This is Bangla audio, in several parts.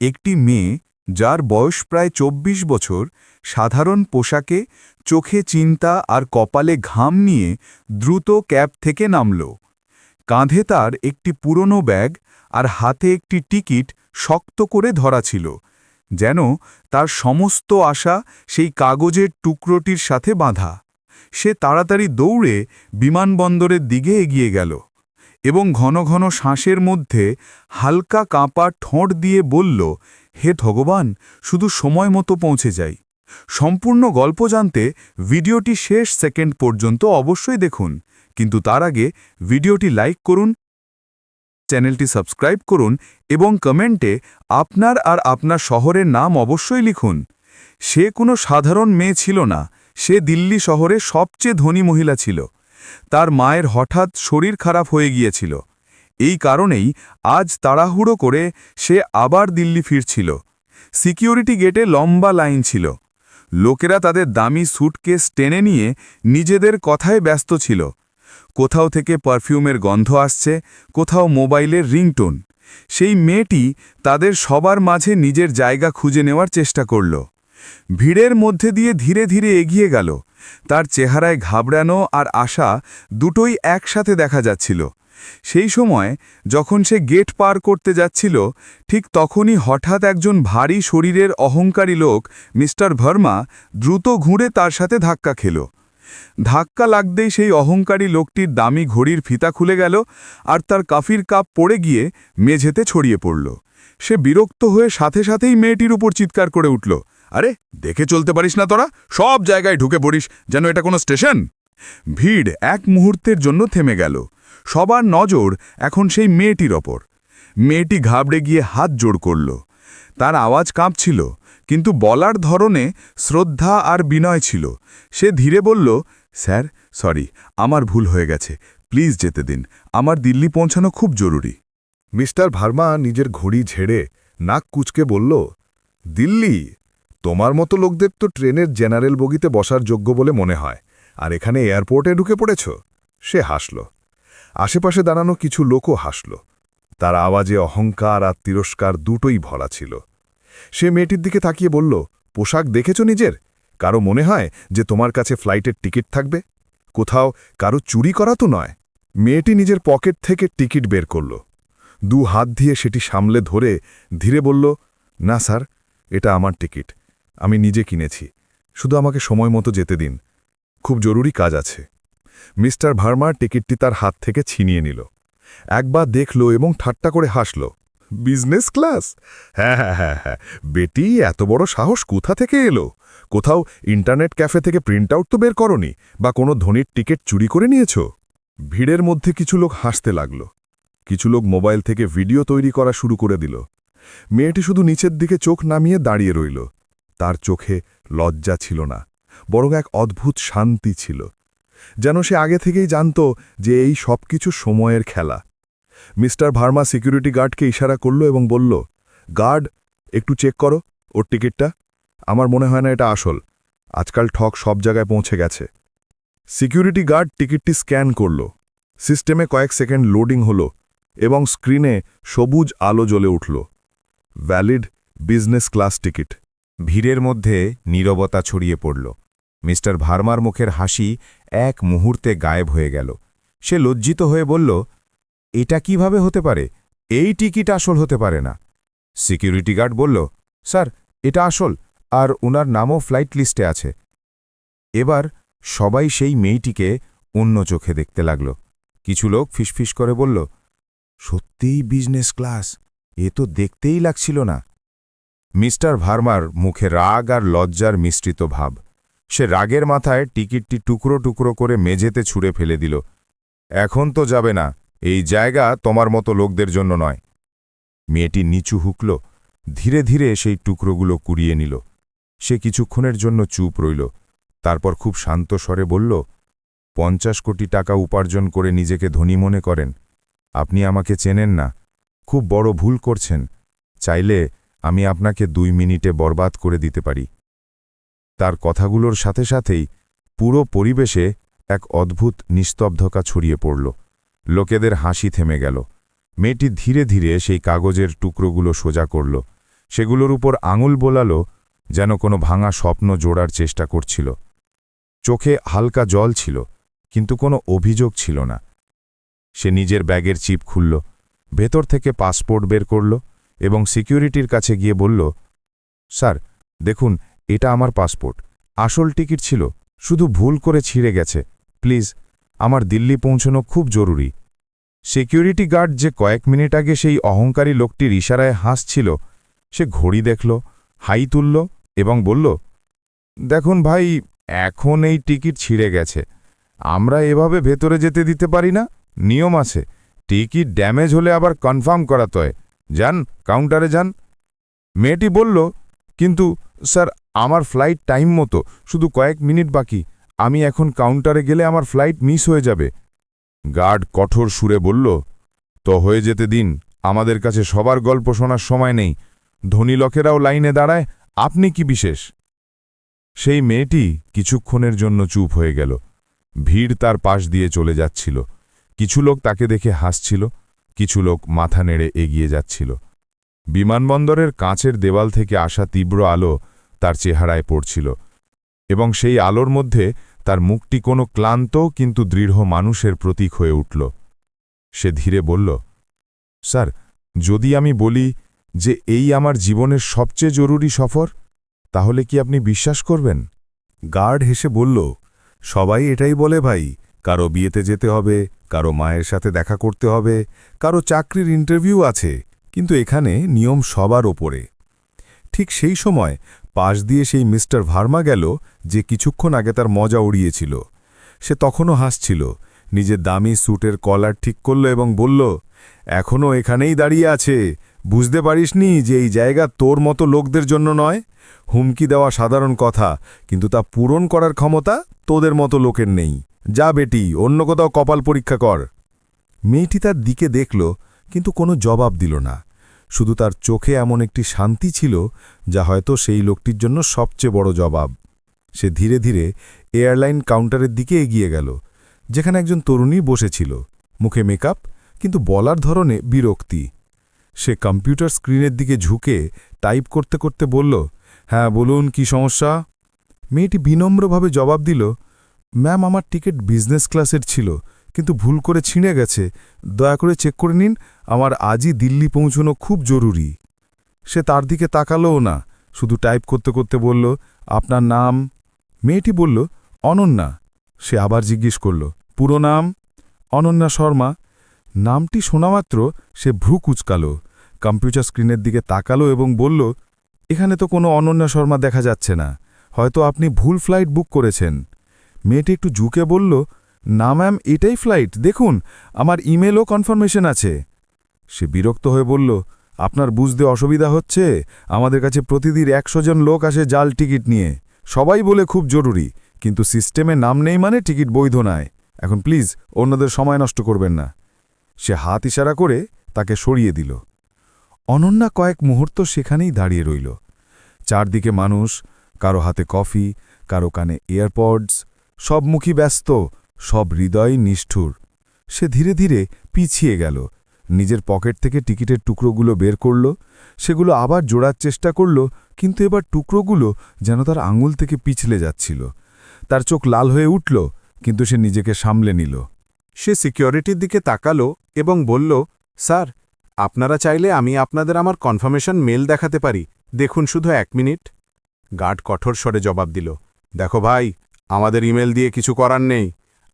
একটি মেয়ে, যার বয়স প্রায় ২৪ বছর, সাধারণ পোশাকে, চোখে চিন্তা আর কপালে ঘাম নিয়ে দ্রুত ক্যাব থেকে নামল। কাঁধে তার একটি পুরনো ব্যাগ আর হাতে একটি টিকিট শক্ত করে ধরা ছিল, যেন তার সমস্ত আশা সেই কাগজের টুকরোটির সাথে বাঁধা। সে তাড়াতাড়ি দৌড়ে বিমানবন্দরের দিকে এগিয়ে গেল। এবং ঘন ঘন শ্বাসের মধ্যে হালকা কাঁপা ঠোঁট দিয়ে বলল, হে ভগবান, শুধু সময় মতো পৌঁছে যাই। সম্পূর্ণ গল্প জানতে ভিডিওটি শেষ সেকেন্ড পর্যন্ত অবশ্যই দেখুন। কিন্তু তার আগে ভিডিওটি লাইক করুন, চ্যানেলটি সাবস্ক্রাইব করুন এবং কমেন্টে আপনার আর আপনার শহরের নাম অবশ্যই লিখুন। সে কোনো সাধারণ মেয়ে ছিল না। সে দিল্লি শহরে সবচেয়ে ধনী মহিলা ছিল। তার মায়ের হঠাৎ শরীর খারাপ হয়ে গিয়েছিল। এই কারণেই আজ তাড়াহুড়ো করে সে আবার দিল্লি ফিরছিল। সিকিউরিটি গেটে লম্বা লাইন ছিল। লোকেরা তাদের দামি স্যুটকেস টেনে নিয়ে নিজেদের কথায় ব্যস্ত ছিল। কোথাও থেকে পারফিউমের গন্ধ আসছে, কোথাও মোবাইলের রিংটোন। সেই মেয়েটি তাদের সবার মাঝে নিজের জায়গা খুঁজে নেওয়ার চেষ্টা করল। ভিড়ের মধ্যে দিয়ে ধীরে ধীরে এগিয়ে গেল। তার চেহারায় ঘাবড়ানো আর আশা দুটোই একসাথে দেখা যাচ্ছিল। সেই সময় যখন সে গেট পার করতে যাচ্ছিল, ঠিক তখনই হঠাৎ একজন ভারী শরীরের অহংকারী লোক মিস্টার ভার্মা দ্রুত ঘুরে তার সাথে ধাক্কা খেল। ধাক্কা লাগতেই সেই অহংকারী লোকটির দামি ঘড়ির ফিতা খুলে গেল আর তার কাফির কাপ পড়ে গিয়ে মেঝেতে ছড়িয়ে পড়ল। সে বিরক্ত হয়ে সাথে সাথেই মেয়েটির উপর চিৎকার করে উঠল। আরে, দেখে চলতে পারিস না তোরা? সব জায়গায় ঢুকে পড়িস, যেন এটা কোনো স্টেশন। ভিড় এক মুহূর্তের জন্য থেমে গেল। সবার নজর এখন সেই মেয়েটির ওপর। মেয়েটি ঘাবড়ে গিয়ে হাত জোড় করল। তার আওয়াজ কাঁপছিল, কিন্তু বলার ধরনে শ্রদ্ধা আর বিনয় ছিল। সে ধীরে বলল, স্যার, সরি, আমার ভুল হয়ে গেছে। প্লিজ যেতে দিন। আমার দিল্লি পৌঁছানো খুব জরুরি। মিস্টার ভার্মা নিজের ঘড়ি ঝেড়ে নাক কুচকে বলল, দিল্লি? তোমার মতো লোকদের তো ট্রেনের জেনারেল বগিতে বসার যোগ্য বলে মনে হয়। আর এখানে এয়ারপোর্টে ঢুকে পড়েছ? সে হাসল। আশেপাশে দাঁড়ানো কিছু লোকও হাসল। তার আওয়াজে অহংকার আর তিরস্কার দুটোই ভরা ছিল। সে মেয়েটির দিকে তাকিয়ে বলল, পোশাক দেখেছ নিজের? কারও মনে হয় যে তোমার কাছে ফ্লাইটের টিকিট থাকবে? কোথাও কারও চুরি করা তো নয়? মেয়েটি নিজের পকেট থেকে টিকিট বের করল। দু হাত দিয়ে সেটি সামলে ধরে ধীরে বলল, না স্যার, এটা আমার টিকিট। আমি নিজে কিনেছি। শুধু আমাকে সময় মতো যেতে দিন। খুব জরুরি কাজ আছে। মিস্টার ভার্মার টিকিটটি তার হাত থেকে ছিনিয়ে নিল। একবার দেখল এবং ঠাট্টা করে হাসল। Business class? হ্যাঁ হ্যাঁ হ্যাঁ হ্যাঁ। বেটি, এত বড় সাহস কোথা থেকে এলো? কোথাও ইন্টারনেট ক্যাফে থেকে প্রিন্ট আউট তো বের করনি বা কোনো ধনির টিকিট চুরি করে নিয়েছ? ভিড়ের মধ্যে কিছু লোক হাসতে লাগল। কিছু লোক মোবাইল থেকে ভিডিও তৈরি করা শুরু করে দিল। মেয়েটি শুধু নিচের দিকে চোখ নামিয়ে দাঁড়িয়ে রইল। তার চোখে লজ্জা ছিল না, বরং এক অদ্ভুত শান্তি ছিল, যেন সে আগে থেকেই জানত যে এই সব কিছু সময়ের খেলা। মিস্টার ভার্মা সিকিউরিটি গার্ডকে ইশারা করল এবং বলল, গার্ড, একটু চেক করো ওর টিকিটটা। আমার মনে হয় না এটা আসল। আজকাল ঠক সব জায়গায় পৌঁছে গেছে। সিকিউরিটি গার্ড টিকিটটি স্ক্যান করল। সিস্টেমে কয়েক সেকেন্ড লোডিং হল এবং স্ক্রিনে সবুজ আলো জ্বলে উঠল। Valid business class ticket. ভিড়ের মধ্যে নীরবতা ছড়িয়ে পড়ল। মিস্টার ভার্মার মুখের হাসি এক মুহূর্তে গায়েব হয়ে গেল। সে লজ্জিত হয়ে বলল, এটা কীভাবে হতে পারে? এই টিকিট আসল হতে পারে না। সিকিউরিটি গার্ড বলল, স্যার, এটা আসল, আর উনার নামও ফ্লাইট লিস্টে আছে। এবার সবাই সেই মেয়েটিকে অন্য চোখে দেখতে লাগল। কিছু লোক ফিসফিস করে বলল, সত্যিই বিজনেস ক্লাস, এ তো দেখতেই লাগছিল না। মিস্টার ভার্মার মুখে রাগ আর লজ্জার মিশ্রিত ভাব। সে রাগের মাথায় টিকিটটি টুকরো টুকরো করে মেঝেতে ছুঁড়ে ফেলে দিল। এখন তো যাবে না, এই জায়গা তোমার মতো লোকদের জন্য নয়। মেয়েটি নিচু হুকল, ধীরে ধীরে সেই টুকরোগুলো কুড়িয়ে নিল। সে কিছুক্ষণের জন্য চুপ রইল, তারপর খুব শান্ত স্বরে বলল, পঞ্চাশ কোটি টাকা উপার্জন করে নিজেকে ধনী মনে করেন। আপনি আমাকে চেনেন না, খুব বড় ভুল করছেন। চাইলে আমি আপনাকে দুই মিনিটে বরবাদ করে দিতে পারি। তার কথাগুলোর সাথে সাথেই পুরো পরিবেশে এক অদ্ভুত নিস্তব্ধতা ছড়িয়ে পড়ল। লোকেদের হাসি থেমে গেল। মেয়েটি ধীরে ধীরে সেই কাগজের টুকরোগুলো সোজা করল। সেগুলোর উপর আঙুল বোলালো, যেন কোনো ভাঙা স্বপ্ন জোড়ার চেষ্টা করছিল। চোখে হালকা জল ছিল, কিন্তু কোনো অভিযোগ ছিল না। সে নিজের ব্যাগের চিপ খুলল, ভেতর থেকে পাসপোর্ট বের করল এবং সিকিউরিটির কাছে গিয়ে বলল, স্যার, দেখুন, এটা আমার পাসপোর্ট। আসল টিকিট ছিল, শুধু ভুল করে ছিঁড়ে গেছে। প্লিজ, আমার দিল্লি পৌঁছানো খুব জরুরি। সিকিউরিটি গার্ড যে কয়েক মিনিট আগে সেই অহংকারী লোকটির ইশারায় হাসছিল, সে ঘড়ি দেখল, হাই তুলল এবং বলল, দেখুন ভাই, এখন এই টিকিট ছিঁড়ে গেছে। আমরা এভাবে ভেতরে যেতে দিতে পারি না? নিয়ম আছে। টিকিট ড্যামেজ হলে আবার কনফার্ম করাতে হয়। যান কাউন্টারে যান। মেয়েটি বলল, কিন্তু স্যার, আমার ফ্লাইট টাইম মতো, শুধু কয়েক মিনিট বাকি। আমি এখন কাউন্টারে গেলে আমার ফ্লাইট মিস হয়ে যাবে। গার্ড কঠোর সুরে বলল, তো হয়ে যেতে দিন, আমাদের কাছে সবার গল্প শোনার সময় নেই। ধনী লোকেরাও লাইনে দাঁড়ায়, আপনি কি বিশেষ? সেই মেয়েটি কিছুক্ষণের জন্য চুপ হয়ে গেল। ভিড় তার পাশ দিয়ে চলে যাচ্ছিল। কিছু লোক তাকে দেখে হাসছিল। কিছু লোক মাথা নেড়ে এগিয়ে যাচ্ছিল। বিমানবন্দরের কাঁচের দেওয়াল থেকে আসা তীব্র আলো তার চেহারায় পড়ছিল এবং সেই আলোর মধ্যে তার মুখটি কোনো ক্লান্ত কিন্তু দৃঢ় মানুষের প্রতীক হয়ে উঠল। সে ধীরে বলল, স্যার, যদি আমি বলি যে এই আমার জীবনের সবচেয়ে জরুরি সফর, তাহলে কি আপনি বিশ্বাস করবেন? গার্ড হেসে বলল, সবাই এটাই বলে ভাই কারও বিয়েতে যেতে হবে, কারও মায়ের সাথে দেখা করতে হবে, কারও চাকরির ইন্টারভিউ আছে, কিন্তু এখানে নিয়ম সবার ওপরে। ঠিক সেই সময় পাশ দিয়ে সেই মিস্টার ভার্মা গেল যে কিছুক্ষণ আগে তার মজা উড়িয়েছিল। সে তখনও হাসছিল, নিজের দামি স্যুটের কলার ঠিক করল এবং বলল, এখনও এখানেই দাঁড়িয়ে আছে, বুঝতে পারিসনি যে এই জায়গা তোর মতো লোকদের জন্য নয়? হুমকি দেওয়া সাধারণ কথা, কিন্তু তা পূরণ করার ক্ষমতা তোদের মতো লোকের নেই। যা বেটি, অন্য কোথাও কপাল পরীক্ষা কর। মেয়েটি তার দিকে দেখল, কিন্তু কোনো জবাব দিল না। শুধু তার চোখে এমন একটি শান্তি ছিল, যা হয়তো সেই লোকটির জন্য সবচেয়ে বড় জবাব। সে ধীরে ধীরে এয়ারলাইন কাউন্টারের দিকে এগিয়ে গেল, যেখানে একজন তরুণী বসেছিল। মুখে মেকআপ, কিন্তু বলার ধরনে বিরক্তি। সে কম্পিউটার স্ক্রিনের দিকে ঝুঁকে টাইপ করতে করতে বলল হ্যাঁ বলুন, কি সমস্যা? মেয়েটি বিনম্রভাবে জবাব দিল, ম্যাম, আমার টিকিট বিজনেস ক্লাসের ছিল, কিন্তু ভুল করে ছিঁড়ে গেছে। দয়া করে চেক করে নিন, আমার আজই দিল্লি পৌঁছনো খুব জরুরি। সে তার দিকে তাকালোও না, শুধু টাইপ করতে করতে বলল, আপনার নাম? মেয়েটি বলল, অনন্যা। সে আবার জিজ্ঞেস করল, পুরো নাম? অনন্যা শর্মা, নামটি শোনামাত্র সে ভ্রু কুচকাল, কম্পিউটার স্ক্রিনের দিকে তাকালো এবং বলল এখানে তো কোনো অনন্যা শর্মা দেখা যাচ্ছে না। হয়তো আপনি ভুল ফ্লাইট বুক করেছেন। মেয়েটি একটু ঝুঁকে বলল, না ম্যাম এটাই ফ্লাইট দেখুন, আমার ইমেলও কনফার্মেশন আছে। সে বিরক্ত হয়ে বলল, আপনার বুঝতে অসুবিধা হচ্ছে? আমাদের কাছে প্রতিদিন একশো জন লোক আসে জাল টিকিট নিয়ে। সবাই বলে খুব জরুরি, কিন্তু সিস্টেমে নাম নেই মানে টিকিট বৈধ নয়। এখন প্লিজ অন্যদের সময় নষ্ট করবেন না। সে হাত ইশারা করে তাকে সরিয়ে দিল। অনন্যা কয়েক মুহূর্ত সেখানেই দাঁড়িয়ে রইল। চারদিকে মানুষ, কারও হাতে কফি, কারও কানে এয়ারপডস, সব মুখী ব্যস্ত, সব হৃদয় নিষ্ঠুর। সে ধীরে ধীরে পিছিয়ে গেল, নিজের পকেট থেকে টিকিটের টুকরোগুলো বের করল, সেগুলো আবার জোড়ার চেষ্টা করল, কিন্তু এবার টুকরোগুলো যেন তার আঙুল থেকে পিছলে যাচ্ছিল। তার চোখ লাল হয়ে উঠল, কিন্তু সে নিজেকে সামলে নিল। সে সিকিউরিটির দিকে তাকালো এবং বলল, স্যার আপনারা চাইলে আমি আপনাদের আমার কনফার্মেশন মেল দেখাতে পারি। দেখুন শুধু এক মিনিট। গার্ড কঠোর স্বরে জবাব দিল, দেখো ভাই, আমাদের ইমেল দিয়ে কিছু করার নেই।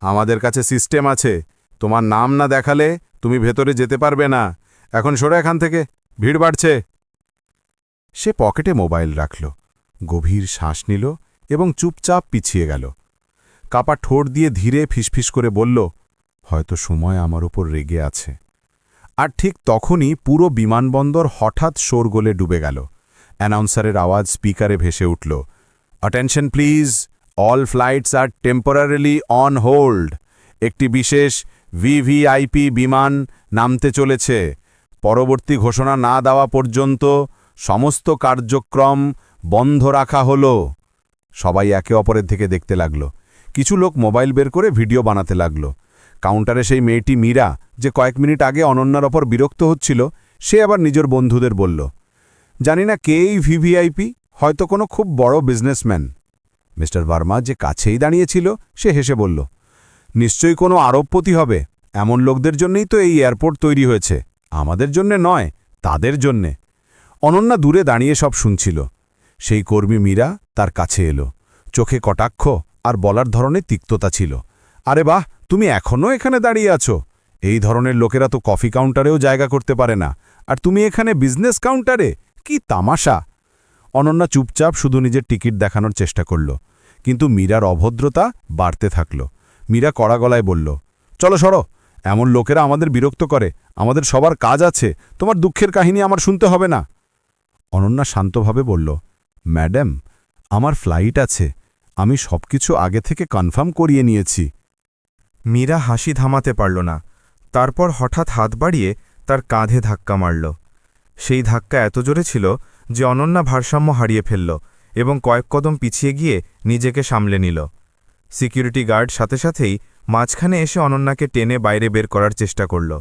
আমাদের কাছে সিস্টেম আছে। তোমার নাম না দেখালে তুমি ভেতরে যেতে পারবে না। এখন সরে এখান থেকে, ভিড় বাড়ছে। সে পকেটে মোবাইল রাখল, গভীর শ্বাস নিল এবং চুপচাপ পিছিয়ে গেল। কাপা ঠোঁট দিয়ে ধীরে ফিসফিস করে বলল, হয়তো সময় আমার ওপর রেগে আছে। আর ঠিক তখনই পুরো বিমানবন্দর হঠাৎ শোরগোলে ডুবে গেল। অ্যানাউন্সারের আওয়াজ স্পিকারে ভেসে উঠল attention please all flights are temporarily on hold একটি বিশেষ ভিভিআইপি বিমান নামতে চলেছে। পরবর্তী ঘোষণা না দেওয়া পর্যন্ত সমস্ত কার্যক্রম বন্ধ রাখা হল। সবাই একে অপরের থেকে দেখতে লাগল। কিছু লোক মোবাইল বের করে ভিডিও বানাতে লাগল। কাউন্টারে সেই মেয়েটি মীরা যে কয়েক মিনিট আগে অনন্যার ওপর বিরক্ত হচ্ছিল, সে আবার নিজের বন্ধুদের বলল, জানি না কে এই ভিভিআইপি? হয়তো কোনো খুব বড় বিজনেসম্যান। মিস্টার বার্মা যে কাছেই দাঁড়িয়েছিল, সে হেসে বলল, নিশ্চয়ই কোনো আরবপতি হবে। এমন লোকদের জন্যই তো এই এয়ারপোর্ট তৈরি হয়েছে। আমাদের জন্যে নয়, তাদের জন্যে। অনন্যা দূরে দাঁড়িয়ে সব শুনছিল। সেই কর্মী মীরা তার কাছে এলো। চোখে কটাক্ষ আর বলার ধরনে তিক্ততা ছিল। আরে বাহ! তুমি এখনও এখানে দাঁড়িয়ে আছো? এই ধরনের লোকেরা তো কফি কাউন্টারেও জায়গা করতে পারে না। আর তুমি এখানে বিজনেস কাউন্টারে? কি তামাশা? অনন্যা চুপচাপ শুধু নিজের টিকিট দেখানোর চেষ্টা করল। কিন্তু মীরার অভদ্রতা বাড়তে থাকল। মীরা কড়া গলায় বলল, চলো সরো। এমন লোকেরা আমাদের বিরক্ত করে। আমাদের সবার কাজ আছে। তোমার দুঃখের কাহিনী আমার শুনতে হবে না। অনন্যা শান্তভাবে বলল, ম্যাডাম, আমার ফ্লাইট আছে। আমি সবকিছু আগে থেকে কনফার্ম করিয়ে নিয়েছি। মীরা হাসি থামাতে পারল না। তারপর হঠাৎ হাত বাড়িয়ে তার কাঁধে ধাক্কা মারল। সেই ধাক্কা এত জোরে ছিল যে অনন্যা ভারসাম্য হারিয়ে ফেলল এবং কয়েক কদম পিছিয়ে গিয়ে নিজেকে সামলে নিল। সিকিউরিটি গার্ড সাথে সাথেই মাঝখানে এসে অনন্যাকে টেনে বাইরে বের করার চেষ্টা করল।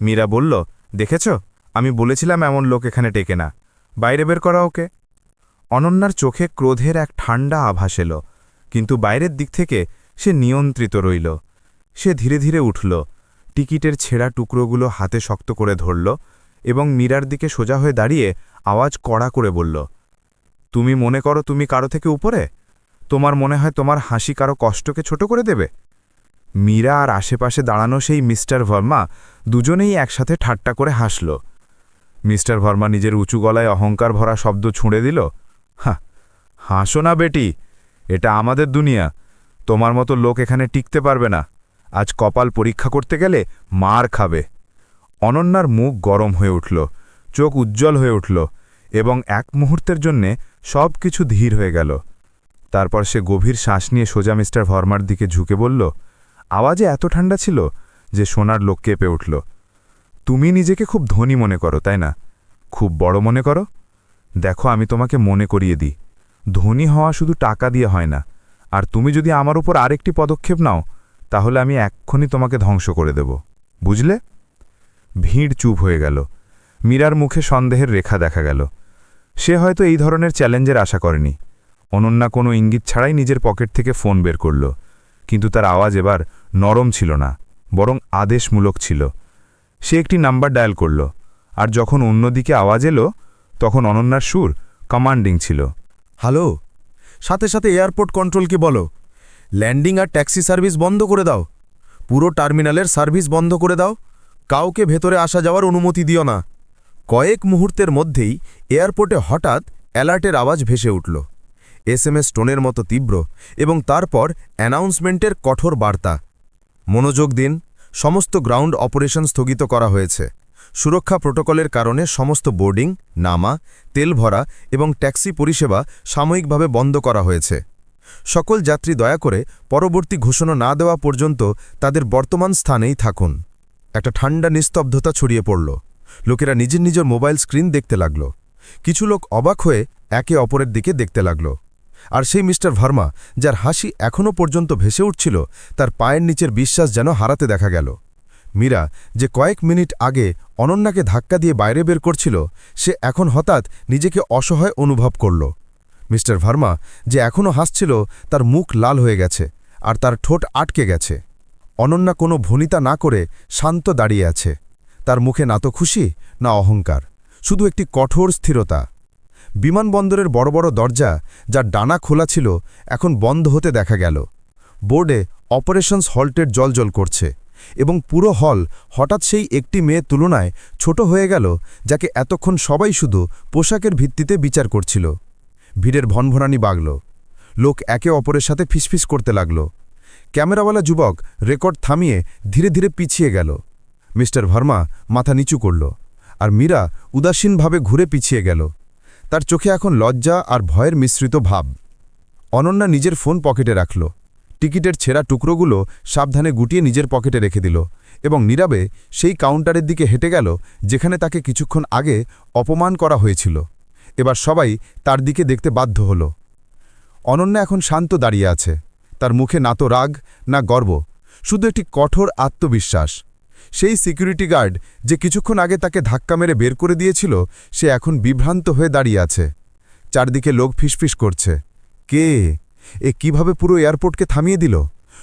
মীরা বলল, দেখেছ? আমি বলেছিলাম এমন লোক এখানে টেকে না। বাইরে বের করা ওকে। অনন্যার চোখে ক্রোধের এক ঠান্ডা আভাস এলো, কিন্তু বাইরের দিক থেকে সে নিয়ন্ত্রিত রইল। সে ধীরে ধীরে উঠল, টিকিটের ছেঁড়া টুকরোগুলো হাতে শক্ত করে ধরল এবং মীরার দিকে সোজা হয়ে দাঁড়িয়ে আওয়াজ কড়া করে বলল, তুমি মনে করো তুমি কারও থেকে উপরে? তোমার মনে হয় তোমার হাসি কারও কষ্টকে ছোট করে দেবে? মীরা আর আশেপাশে দাঁড়ানো সেই মিস্টার ভার্মা দুজনেই একসাথে ঠাট্টা করে হাসল। মিস্টার ভার্মা নিজের উঁচু গলায় অহংকার ভরা শব্দ ছুঁড়ে দিল হাসো না বেটি, এটা আমাদের দুনিয়া। তোমার মতো লোক এখানে টিকতে পারবে না। আজ কপাল পরীক্ষা করতে গেলে মার খাবে। অনন্যার মুখ গরম হয়ে উঠল, চোখ উজ্জ্বল হয়ে উঠল এবং এক মুহূর্তের জন্যে সব কিছু ধীর হয়ে গেল। তারপর সে গভীর শ্বাস নিয়ে সোজা মিস্টার ভর্মার দিকে ঝুঁকে বলল, আওয়াজে এত ঠান্ডা ছিল যে সোনার লোক কেঁপে উঠল। তুমি নিজেকে খুব ধনী মনে করো, তাই না? খুব বড় মনে করো? দেখো, আমি তোমাকে মনে করিয়ে দিই। ধনী হওয়া শুধু টাকা দিয়ে হয় না। আর তুমি যদি আমার উপর আরেকটি পদক্ষেপ নাও তাহলে আমি এক্ষুনি তোমাকে ধ্বংস করে দেব। বুঝলে? ভিড় চুপ হয়ে গেল। মীরার মুখে সন্দেহের রেখা দেখা গেল। সে হয়তো এই ধরনের চ্যালেঞ্জের আশা করেনি। অনন্যা কোনো ইঙ্গিত ছাড়াই নিজের পকেট থেকে ফোন বের করল। কিন্তু তার আওয়াজ এবার নরম ছিল না, বরং আদেশমূলক ছিল। সে একটি নাম্বার ডায়াল করল, আর যখন অন্যদিকে আওয়াজ এলো, তখন অনন্যার সুর কমান্ডিং ছিল। হ্যালো, সাথে সাথে এয়ারপোর্ট কন্ট্রোলকে বলো? ল্যান্ডিং আর ট্যাক্সি সার্ভিস বন্ধ করে দাও। পুরো টার্মিনালের সার্ভিস বন্ধ করে দাও। কাউকে ভেতরে আসা যাওয়ার অনুমতি দিও না। কয়েক মুহূর্তের মধ্যেই এয়ারপোর্টে হঠাৎ অ্যালার্টের আওয়াজ ভেসে উঠল। এসএমএস টোনের মতো তীব্র এবং তারপর অ্যানাউন্সমেন্টের কঠোর বার্তা। মনোযোগ দিন, সমস্ত গ্রাউন্ড অপারেশন স্থগিত করা হয়েছে। সুরক্ষা প্রোটোকলের কারণে সমস্ত বোর্ডিং, নামা তেল ভরা এবং ট্যাক্সি পরিষেবা সাময়িকভাবে বন্ধ করা হয়েছে। সকল যাত্রী দয়া করে পরবর্তী ঘোষণা না দেওয়া পর্যন্ত তাদের বর্তমান স্থানেই থাকুন। একটা ঠান্ডা নিস্তব্ধতা ছড়িয়ে পড়ল। লোকেরা নিজের নিজের মোবাইল স্ক্রিন দেখতে লাগল। কিছু লোক অবাক হয়ে একে অপরের দিকে দেখতে লাগল। আর সেই মিস্টার ভার্মা, যার হাসি এখনও পর্যন্ত ভেসে উঠছিল, তার পায়ের নিচের বিশ্বাস যেন হারাতে দেখা গেল। মীরা যে কয়েক মিনিট আগে অনন্যাকে ধাক্কা দিয়ে বাইরে বের করছিল, সে এখন হঠাৎ নিজেকে অসহায় অনুভব করল। মিস্টার ভার্মা, যে এখনও হাসছিল, তার মুখ লাল হয়ে গেছে, আর তার ঠোঁট আটকে গেছে। অনন্যা কোনো ভনিতা না করে শান্ত দাঁড়িয়ে আছে। তার মুখে না তো খুশি, না অহংকার, শুধু একটি কঠোর স্থিরতা। বিমানবন্দরের বড় বড় দরজা, যার ডানা খোলা ছিল, এখন বন্ধ হতে দেখা গেল। বোর্ডে অপারেশনস হল্টের জলজল করছে, এবং পুরো হল হঠাৎ সেই একটি মেয়ের তুলনায় ছোট হয়ে গেল, যাকে এতক্ষণ সবাই শুধু পোশাকের ভিত্তিতে বিচার করছিল। ভিড়ের ভনভনানি বাগল। লোক একে অপরের সাথে ফিসফিস করতে লাগল। ক্যামেরাওয়ালা যুবক রেকর্ড থামিয়ে ধীরে ধীরে পিছিয়ে গেল। মিস্টার ভার্মা মাথা নিচু করল আর মীরা উদাসীনভাবে ঘুরে পিছিয়ে গেল। তার চোখে এখন লজ্জা আর ভয়ের মিশ্রিত ভাব। অনন্যা নিজের ফোন পকেটে রাখল। টিকিটের ছেঁড়া টুকরোগুলো সাবধানে গুটিয়ে নিজের পকেটে রেখে দিল এবং নীরবে সেই কাউন্টারের দিকে হেঁটে গেল যেখানে তাকে কিছুক্ষণ আগে অপমান করা হয়েছিল। এবার সবাই তার দিকে দেখতে বাধ্য হল। অনন্যা এখন শান্ত দাঁড়িয়ে আছে। তার মুখে না তো রাগ, না গর্ব, শুধু একটি কঠোর আত্মবিশ্বাস। সেই সিকিউরিটি গার্ড যে কিছুক্ষণ আগে তাকে ধাক্কা মেরে বের করে দিয়েছিল, সে এখন বিভ্রান্ত হয়ে দাঁড়িয়ে আছে। চারদিকে লোক ফিসফিস করছে। কে? এ কীভাবে পুরো এয়ারপোর্টকে থামিয়ে দিল?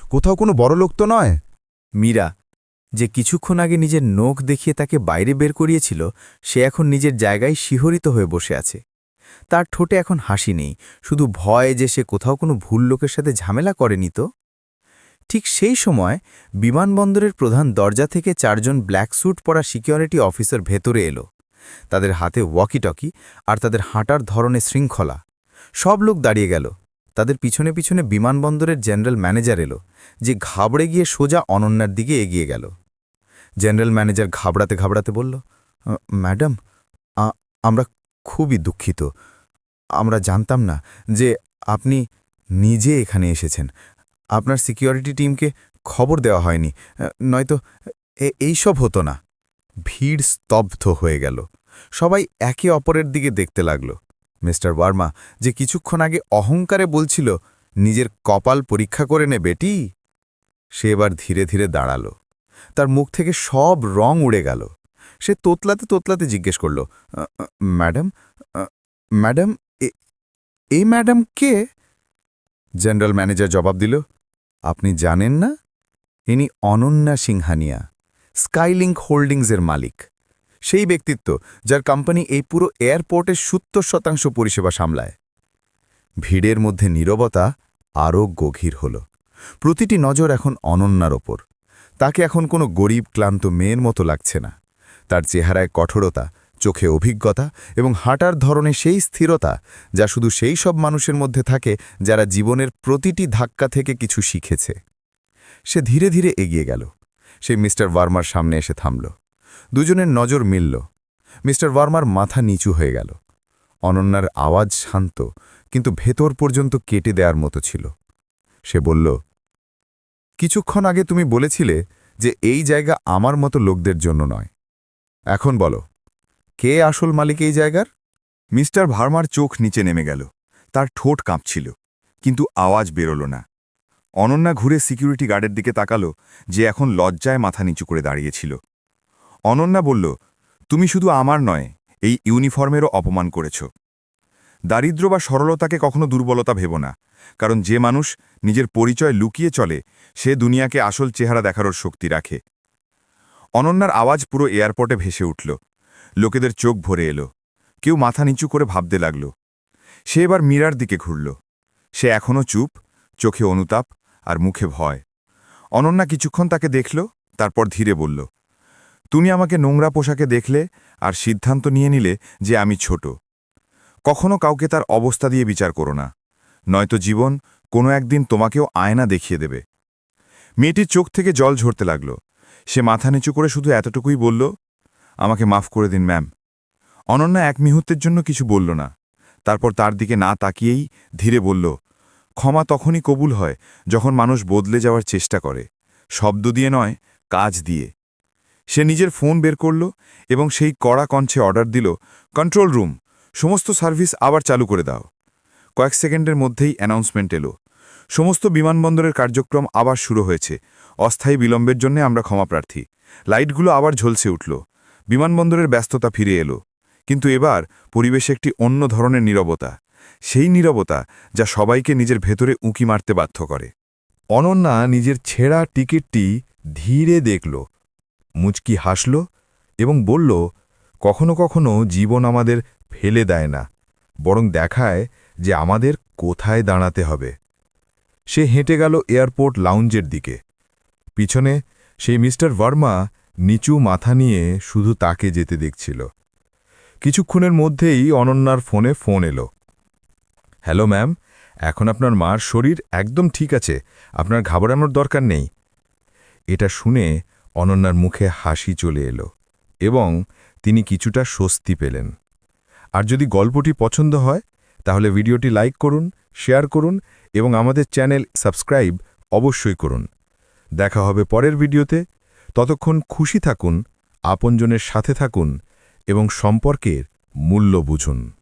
কোথাও কোনো বড় লোক তো নয়? মীরা যে কিছুক্ষণ আগে নিজের নখ দেখিয়ে তাকে বাইরে বের করিয়েছিল, সে এখন নিজের জায়গায় শিহরিত হয়ে বসে আছে। তার ঠোঁটে এখন হাসি নেই, শুধু ভয় যে সে কোথাও কোনো ভুল লোকের সাথে ঝামেলা করেনি তো? ঠিক সেই সময় বিমানবন্দরের প্রধান দরজা থেকে চারজন ব্ল্যাক স্যুট পরা সিকিউরিটি অফিসার ভেতরে এলো। তাদের হাতে ওয়াকিটকি আর তাদের হাঁটার ধরনে শৃঙ্খলা। সব লোক দাঁড়িয়ে গেল। তাদের পিছনে পিছনে বিমানবন্দরের জেনারেল ম্যানেজার এলো, যে ঘাবড়ে গিয়ে সোজা অনন্যার দিকে এগিয়ে গেল। জেনারেল ম্যানেজার ঘাবড়াতে ঘাবড়াতে বলল ম্যাডাম আমরা খুবই দুঃখিত। আমরা জানতাম না যে আপনি নিজে এখানে এসেছেন। আপনার সিকিউরিটি টিমকে খবর দেওয়া হয়নি। নয়তো এইসব হতো না। ভিড় স্তব্ধ হয়ে গেল। সবাই একে অপরের দিকে দেখতে লাগল। মিস্টার বার্মা যে কিছুক্ষণ আগে অহংকারে বলছিল, নিজের কপাল পরীক্ষা করে নে, বেটি। সে এবার ধীরে ধীরে দাঁড়াল। তার মুখ থেকে সব রং উড়ে গেল। সে তোতলাতে তোতলাতে জিজ্ঞেস করল "আ, আ, ম্যাডাম ম্যাডাম এ- এই ম্যাডাম কে? জেনারেল ম্যানেজার জবাব দিল আপনি জানেন না? ইনি অনন্যা সিংহানিয়া স্কাইলিংক হোল্ডিংসের মালিক। সেই ব্যক্তিত্ব যার কোম্পানি এই পুরো এয়ারপোর্টের সত্তর শতাংশ পরিষেবা সামলায়। ভিড়ের মধ্যে নীরবতা আরও গভীর হল। প্রতিটি নজর এখন অনন্যার ওপর। তাকে এখন কোনো গরিব, ক্লান্ত মেয়ের মতো লাগছে না। তার চেহারায় কঠোরতা, চোখে অভিজ্ঞতা এবং হাঁটার ধরনে সেই স্থিরতা যা শুধু সেই সব মানুষের মধ্যে থাকে যারা জীবনের প্রতিটি ধাক্কা থেকে কিছু শিখেছে। সে ধীরে ধীরে এগিয়ে গেল। সে মিস্টার ভার্মার সামনে এসে থামল। দুজনের নজর মিলল। মিস্টার ভার্মার মাথা নিচু হয়ে গেল। অনন্যার আওয়াজ শান্ত, কিন্তু ভেতর পর্যন্ত কেটে দেওয়ার মতো ছিল। সে বলল কিছুক্ষণ আগে তুমি বলেছিলে যে এই জায়গা আমার মতো লোকদের জন্য নয়। এখন বলো, কে আসল মালিক এই জায়গার? মিস্টার ভার্মার চোখ নিচে নেমে গেল। তার ঠোঁট কাঁপছিল, কিন্তু আওয়াজ বেরোল না। অনন্যা ঘুরে সিকিউরিটি গার্ডের দিকে তাকালো, যে এখন লজ্জায় মাথা নিচু করে দাঁড়িয়েছিল। অনন্যা বলল, তুমি শুধু আমার নয়, এই ইউনিফর্মেরও অপমান করেছ। দারিদ্র বা সরলতাকে কখনো দুর্বলতা ভেব না। কারণ যে মানুষ নিজের পরিচয় লুকিয়ে চলে, সে দুনিয়াকে আসল চেহারা দেখানোর শক্তি রাখে। অনন্যার আওয়াজ পুরো এয়ারপোর্টে ভেসে উঠল। লোকেদের চোখ ভরে এলো। কেউ মাথা নিচু করে ভাবতে লাগল। সে এবার মীরার দিকে ঘুরল। সে এখনও চুপ, চোখে অনুতাপ আর মুখে ভয়। অনন্যা কিছুক্ষণ তাকে দেখল, তারপর ধীরে বলল, তুমি আমাকে নোংরা পোশাকে দেখলে আর সিদ্ধান্ত নিয়ে নিলে যে আমি ছোট। কখনো কাউকে তার অবস্থা দিয়ে বিচার করো না। নয়তো জীবন কোনো একদিন তোমাকেও আয়না দেখিয়ে দেবে। মেয়েটির চোখ থেকে জল ঝরতে লাগল। সে মাথা নিচু করে শুধু এতটুকুই বলল, আমাকে মাফ করে দিন, ম্যাম। অনন্যা এক মুহূর্তের জন্য কিছু বলল না। তারপর তার দিকে না তাকিয়েই ধীরে বলল, ক্ষমা তখনই কবুল হয় যখন মানুষ বদলে যাওয়ার চেষ্টা করে। শব্দ দিয়ে নয়, কাজ দিয়ে। সে নিজের ফোন বের করল এবং সেই কড়া কণ্ঠে অর্ডার দিল, কন্ট্রোল রুম, সমস্ত সার্ভিস আবার চালু করে দাও। কয়েক সেকেন্ডের মধ্যেই অ্যানাউন্সমেন্ট এলো। সমস্ত বিমানবন্দরের কার্যক্রম আবার শুরু হয়েছে। অস্থায়ী বিলম্বের জন্য আমরা ক্ষমাপ্রার্থী লাইটগুলো আবার ঝলসে উঠল। বিমানবন্দরের ব্যস্ততা ফিরে এলো। কিন্তু এবার পরিবেশে একটি অন্য ধরনের নীরবতা। সেই নীরবতা যা সবাইকে নিজের ভেতরে উঁকি মারতে বাধ্য করে। অনন্যা নিজের ছেঁড়া টিকিটটি ধীরে দেখল। মুচকি হাসল এবং বলল, কখনো কখনো জীবন আমাদের ফেলে দেয় না। বরং দেখায় যে আমাদের কোথায় দাঁড়াতে হবে। সে হেঁটে গেল এয়ারপোর্ট লাউঞ্জের দিকে। পিছনে সেই মিস্টার ভার্মা নিচু মাথা নিয়ে শুধু তাকে যেতে দেখছিল। কিছুক্ষণের মধ্যেই অনন্যার ফোনে ফোন এলো। হ্যালো, ম্যাম, এখন আপনার মার শরীর একদম ঠিক আছে, আপনার ঘাবড়ানোর দরকার নেই। এটা শুনে অনন্যার মুখে হাসি চলে এলো এবং তিনি কিছুটা স্বস্তি পেলেন। আর যদি গল্পটি পছন্দ হয় তাহলে ভিডিওটি লাইক করুন, শেয়ার করুন এবং আমাদের চ্যানেল সাবস্ক্রাইব অবশ্যই করুন। দেখা হবে পরের ভিডিওতে। ততক্ষণ খুশি থাকুন, আপনজনের সাথে থাকুন এবং সম্পর্কের মূল্য বুঝুন।